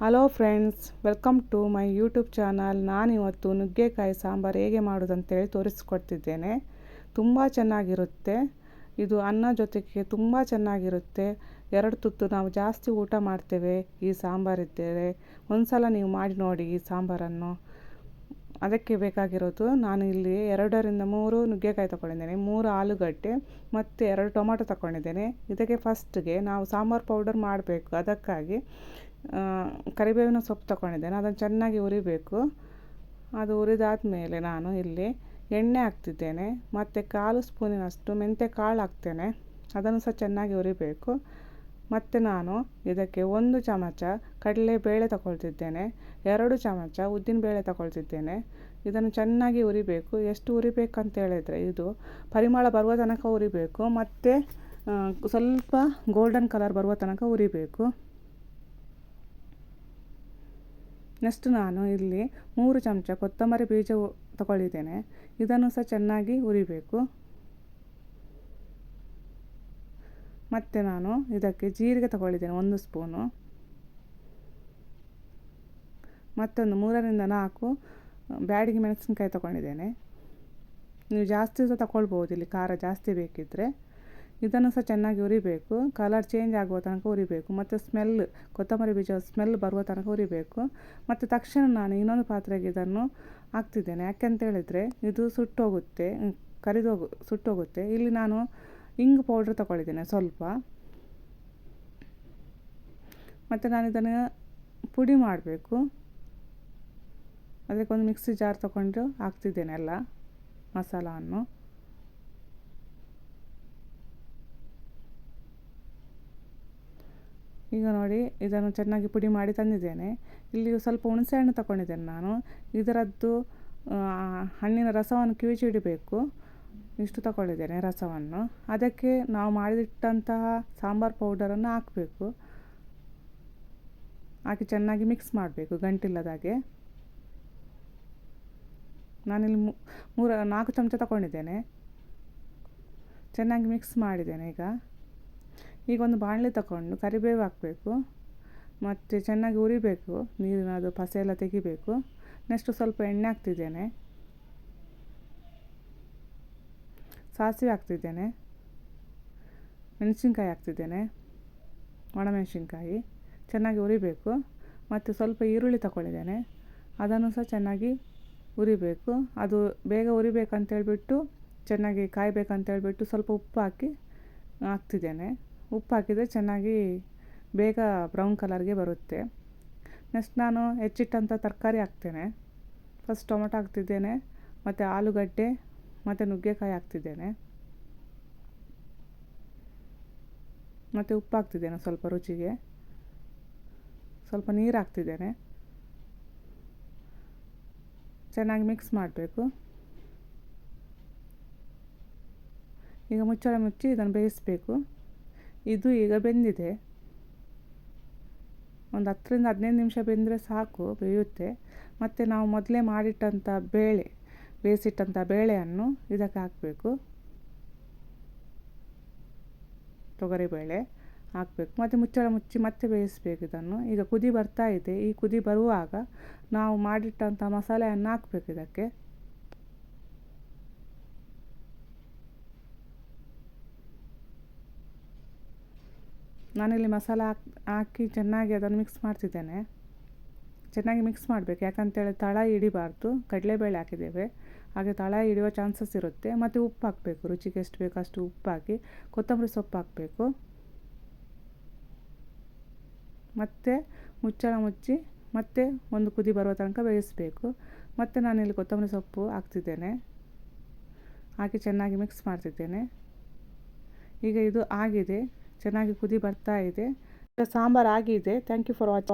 Hello friends, welcome to my YouTube channel. ನಾನಿವತ್ತು ನುಗ್ಗೆಕಾಯಿ ಸಾಂಬಾರು ಹೇಗೆ ಮಾಡೋದಂತೇಳಿ ತೋರಿಸ್ಕೊಡ್ತಿದ್ದೇನೆ. ತುಂಬ ಚೆನ್ನಾಗಿರುತ್ತೆ. ಇದು ಅನ್ನ ಜೊತೆಗೆ ತುಂಬ ಚೆನ್ನಾಗಿರುತ್ತೆ. ಎರಡು ತುತ್ತು ನಾವು ಜಾಸ್ತಿ ಊಟ ಮಾಡ್ತೇವೆ ಈ ಸಾಂಬಾರಿದ್ದೇವೆ ಒಂದು ಸಲ ನೀವು ಮಾಡಿ ನೋಡಿ ಈ ಸಾಂಬಾರನ್ನು. ಅದಕ್ಕೆ ಬೇಕಾಗಿರೋದು ನಾನು ಇಲ್ಲಿ ಎರಡರಿಂದ ಮೂರು ನುಗ್ಗೆಕಾಯಿ ತಗೊಂಡಿದ್ದೇನೆ, ಮೂರು ಆಲೂಗಡ್ಡೆ ಮತ್ತು ಎರಡು ಟೊಮಾಟೊ ತಗೊಂಡಿದ್ದೇನೆ. ಇದಕ್ಕೆ ಫಸ್ಟ್ಗೆ ನಾವು ಸಾಂಬಾರು ಪೌಡರ್ ಮಾಡಬೇಕು. ಅದಕ್ಕಾಗಿ ಕರಿಬೇವಿನ ಸೊಪ್ಪು ತಗೊಂಡಿದ್ದೇನೆ. ಅದನ್ನು ಚೆನ್ನಾಗಿ ಹುರಿಬೇಕು. ಅದು ಹುರಿದಾದ ಮೇಲೆ ನಾನು ಇಲ್ಲಿ ಎಣ್ಣೆ ಹಾಕ್ತಿದ್ದೇನೆ. ಮತ್ತು ಕಾಲು ಸ್ಪೂನಿನಷ್ಟು ಮೆಂತ್ಯ ಕಾಳು ಹಾಕ್ತೇನೆ. ಅದನ್ನು ಸಹ ಚೆನ್ನಾಗಿ ಹುರಿಬೇಕು. ಮತ್ತು ನಾನು ಇದಕ್ಕೆ ಒಂದು ಚಮಚ ಕಡಲೆಬೇಳೆ ತಗೊಳ್ತಿದ್ದೇನೆ. ಎರಡು ಚಮಚ ಉದ್ದಿನಬೇಳೆ ತಗೊಳ್ತಿದ್ದೇನೆ. ಇದನ್ನು ಚೆನ್ನಾಗಿ ಹುರಿಬೇಕು. ಎಷ್ಟು ಹುರಿಬೇಕಂತ ಹೇಳಿದರೆ ಇದು ಪರಿಮಳ ಬರುವ ತನಕ ಹುರಿಬೇಕು. ಮತ್ತು ಸ್ವಲ್ಪ ಗೋಲ್ಡನ್ ಕಲರ್ ಬರುವ ತನಕ ಹುರಿಬೇಕು. ನೆಕ್ಸ್ಟ್ ನಾನು ಇಲ್ಲಿ ಮೂರು ಚಮಚ ಕೊತ್ತಂಬರಿ ಬೀಜ ತಗೊಳ್ಳಿದ್ದೇನೆ. ಇದನ್ನು ಸಹ ಚೆನ್ನಾಗಿ ಹುರಿಬೇಕು. ಮತ್ತು ನಾನು ಇದಕ್ಕೆ ಜೀರಿಗೆ ತಗೊಳ್ಳಿದ್ದೇನೆ, ಒಂದು ಸ್ಪೂನು. ಮತ್ತೊಂದು ಮೂರರಿಂದ ನಾಲ್ಕು ಬ್ಯಾಡಿಗೆ ಮೆಣಸಿನ್ಕಾಯಿ ತಗೊಂಡಿದ್ದೇನೆ. ನೀವು ಜಾಸ್ತಿ ಸಹ ತಗೊಳ್ಬೋದು ಇಲ್ಲಿ ಖಾರ ಜಾಸ್ತಿ ಬೇಕಿದ್ದರೆ ಇದನ್ನು ಸಹ ಚೆನ್ನಾಗಿ ಉರಿಬೇಕು. ಕಲರ್ ಚೇಂಜ್ ಆಗುವ ತನಕ ಉರಿಬೇಕು. ಮತ್ತು ಸ್ಮೆಲ್ ಕೊತ್ತಂಬರಿ ಬೀಜ ಸ್ಮೆಲ್ ಬರುವ ತನಕ ಉರಿಬೇಕು. ಮತ್ತು ತಕ್ಷಣ ನಾನು ಇನ್ನೊಂದು ಪಾತ್ರೆಗೆ ಇದನ್ನು ಹಾಕ್ತಿದ್ದೇನೆ. ಯಾಕೆಂತೇಳಿದರೆ ಇದು ಸುಟ್ಟೋಗುತ್ತೆ ಕರಿದೋಗು ಸುಟ್ಟೋಗುತ್ತೆ. ಇಲ್ಲಿ ನಾನು ಇಂಗು ಪೌಡ್ರ್ ತಗೊಳ್ಳಿದ್ದೇನೆ ಸ್ವಲ್ಪ. ಮತ್ತು ನಾನು ಇದನ್ನು ಪುಡಿ ಮಾಡಬೇಕು. ಅದಕ್ಕೊಂದು ಮಿಕ್ಸಿ ಜಾರ್ ತಗೊಂಡು ಹಾಕ್ತಿದ್ದೇನೆ ಎಲ್ಲ ಮಸಾಲವನ್ನು. ಈಗ ನೋಡಿ, ಇದನ್ನು ಚೆನ್ನಾಗಿ ಪುಡಿ ಮಾಡಿ ತಂದಿದ್ದೇನೆ. ಇಲ್ಲಿ ಸ್ವಲ್ಪ ಹುಣಸೆ ಹಣ್ಣು ತಗೊಂಡಿದ್ದೇನೆ ನಾನು. ಇದರದ್ದು ಹಣ್ಣಿನ ರಸವನ್ನು ಕಿವಿಚಿಡಬೇಕು ಇಷ್ಟು ತಗೊಂಡಿದ್ದೇನೆ ರಸವನ್ನು. ಅದಕ್ಕೆ ನಾವು ಮಾಡಿದಿಟ್ಟಂತಹ ಸಾಂಬಾರು ಪೌಡರನ್ನು ಹಾಕಬೇಕು. ಹಾಕಿ ಚೆನ್ನಾಗಿ ಮಿಕ್ಸ್ ಮಾಡಬೇಕು ಗಂಟಿಲ್ಲದಾಗೆ ನಾನಿಲ್ಲಿ ಮೂರು, ನಾಲ್ಕು ಚಮಚ ತಗೊಂಡಿದ್ದೇನೆ ಚೆನ್ನಾಗಿ ಮಿಕ್ಸ್ ಮಾಡಿದ್ದೇನೆ ಈಗ. ಈಗ ಒಂದು ಬಾಣಲೆ ತಗೊಂಡು ಕರಿಬೇವು ಹಾಕಬೇಕು. ಮತ್ತು ಚೆನ್ನಾಗಿ ಉರಿಬೇಕು ನೀರಿನ ಅದು ಪಸೆ ಎಲ್ಲ ತೆಗಿಬೇಕು. ನೆಕ್ಸ್ಟ್ ಸ್ವಲ್ಪ ಎಣ್ಣೆ ಹಾಕ್ತಿದ್ದೇನೆ. ಸಾಸಿವೆ ಹಾಕ್ತಿದ್ದೇನೆ. ಮೆಣಸಿನ್ಕಾಯಿ ಹಾಕ್ತಿದ್ದೇನೆ. ಒಣಮೆಣಸಿನ್ಕಾಯಿ. ಚೆನ್ನಾಗಿ ಉರಿಬೇಕು ಮತ್ತು ಸ್ವಲ್ಪ ಈರುಳ್ಳಿ ತಗೊಳ್ಳಿದ್ದೇನೆ ಅದನ್ನು ಸಹ ಚೆನ್ನಾಗಿ ಉರಿಬೇಕು ಅದು ಬೇಗ ಉರಿಬೇಕಂತೇಳ್ಬಿಟ್ಟು ಚೆನ್ನಾಗಿ ಕಾಯಬೇಕಂತೇಳ್ಬಿಟ್ಟು ಸ್ವಲ್ಪ ಉಪ್ಪು ಹಾಕಿ ಹಾಕ್ತಿದ್ದೇನೆ. ಉಪ್ಪು ಹಾಕಿದರೆ ಚೆನ್ನಾಗಿ ಬೇಗ ಬ್ರೌನ್ ಕಲರ್ಗೆ ಬರುತ್ತೆ. ನೆಕ್ಸ್ಟ್ ನಾನು ಹೆಚ್ಚಿಟ್ಟಂಥ ತರಕಾರಿ ಹಾಕ್ತೇನೆ. ಫಸ್ಟ್ ಟೊಮೊಟೊ ಹಾಕ್ತಿದ್ದೇನೆ, ಮತ್ತು ಆಲೂಗಡ್ಡೆ, ಮತ್ತು ನುಗ್ಗೆಕಾಯಿ ಹಾಕ್ತಿದ್ದೇನೆ. ಮತ್ತು ಉಪ್ಪು ಹಾಕ್ತಿದ್ದೇನೆ ಸ್ವಲ್ಪ ರುಚಿಗೆ. ಸ್ವಲ್ಪ ನೀರು ಹಾಕ್ತಿದ್ದೇನೆ. ಚೆನ್ನಾಗಿ ಮಿಕ್ಸ್ ಮಾಡಬೇಕು. ಈಗ ಮುಚ್ಚಳ ಮುಚ್ಚಿ ಇದನ್ನು ಬೇಯಿಸಬೇಕು. ಇದು ಈಗ ಬೆಂದಿದೆ. ಒಂದು ಹತ್ತರಿಂದ ಹದಿನೈದು ನಿಮಿಷ ಬೆಂದರೆ ಸಾಕು, ಬೇಯುತ್ತೆ. ಮತ್ತು ನಾವು ಮೊದಲೇ ಮಾಡಿಟ್ಟಂಥ ಬೇಳೆ ಬೇಯಿಸಿಟ್ಟಂಥ ಬೇಳೆಯನ್ನು ಇದಕ್ಕೆ ಹಾಕಬೇಕು. ತೊಗರಿಬೇಳೆ ಹಾಕಬೇಕು. ಮತ್ತು ಮುಚ್ಚಳ ಮುಚ್ಚಿ ಮತ್ತೆ ಬೇಯಿಸಬೇಕು ಇದನ್ನು. ಈಗ ಕುದಿ ಬರ್ತಾ ಇದೆ. ಈ ಕುದಿ ಬರುವಾಗ ನಾವು ಮಾಡಿಟ್ಟಂಥ ಮಸಾಲೆಯನ್ನು ಹಾಕಬೇಕು ಇದಕ್ಕೆ. ನಾನಿಲ್ಲಿ ಮಸಾಲ ಹಾಕಿ ಹಾಕಿ ಚೆನ್ನಾಗಿ ಅದನ್ನು ಮಿಕ್ಸ್ ಮಾಡ್ತಿದ್ದೇನೆ. ಚೆನ್ನಾಗಿ ಮಿಕ್ಸ್ ಮಾಡಬೇಕು. ಯಾಕಂತೇಳಿ ತಳ ಹಿಡಿಬಾರ್ದು. ಕಡಲೆಬೇಳೆ ಹಾಕಿದ್ದೇವೆ. ಹಾಗೆ ತಳ ಹಿಡಿಯೋ ಚಾನ್ಸಸ್ ಇರುತ್ತೆ. ಮತ್ತು ಉಪ್ಪು ಹಾಕಬೇಕು. ರುಚಿಗೆ ಎಷ್ಟು ಬೇಕೋ ಅಷ್ಟು ಉಪ್ಪು ಹಾಕಿ, ಕೊತ್ತಂಬರಿ ಸೊಪ್ಪು ಹಾಕಬೇಕು. ಮತ್ತು ಮುಚ್ಚಳ ಮುಚ್ಚಿ, ಮತ್ತೆ ಒಂದು ಕುದಿ ಬರುವ ತನಕ ಬೇಯಿಸಬೇಕು. ಮತ್ತು ನಾನಿಲ್ಲಿ ಕೊತ್ತಂಬರಿ ಸೊಪ್ಪು ಹಾಕ್ತಿದ್ದೇನೆ. ಹಾಕಿ ಚೆನ್ನಾಗಿ ಮಿಕ್ಸ್ ಮಾಡ್ತಿದ್ದೇನೆ. ಈಗ ಇದು ಆಗಿದೆ. ಚೆನ್ನಾಗಿ ಕುದಿ ಬರ್ತಾ ಇದೆ. ಸಾಂಬಾರು ಆಗಿದೆ. Thank you for watch